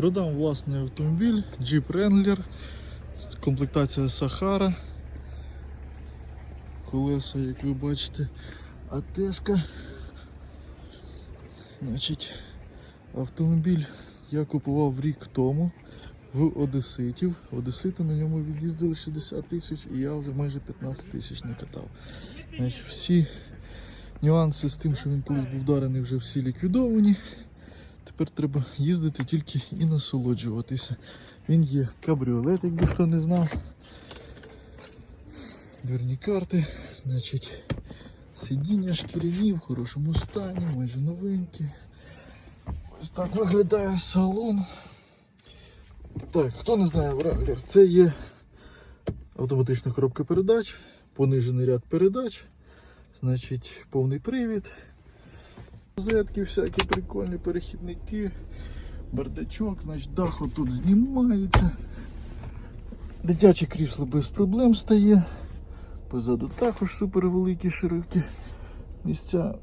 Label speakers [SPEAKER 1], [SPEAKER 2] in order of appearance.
[SPEAKER 1] Продам власний автомобіль Jeep Wrangler, комплектація Sahara. Колеса, як ви бачите, АТшка. Значить, автомобіль я купував рік тому в Одеситів. Одесити на ньому від'їздили 60 тисяч і я вже майже 15 тисяч не катав. Значить, всі нюанси з тим, що він колись був вдарений, вже всі ліквідовані. Тепер треба їздити тільки і насолоджуватися. Він є кабріолет, якби хто не знав. Дверні карти, значить, сидіння шкіряні в хорошому стані, майже новенькі. Ось так виглядає салон. Так, хто не знає, Wrangler, це є автоматична коробка передач, понижений ряд передач, значить, повний привід. Розетки всякі прикольні перехідники, бардачок, значить дахо тут знімається. Дитяче крісло без проблем стає. Позаду також супер великі широкі місця.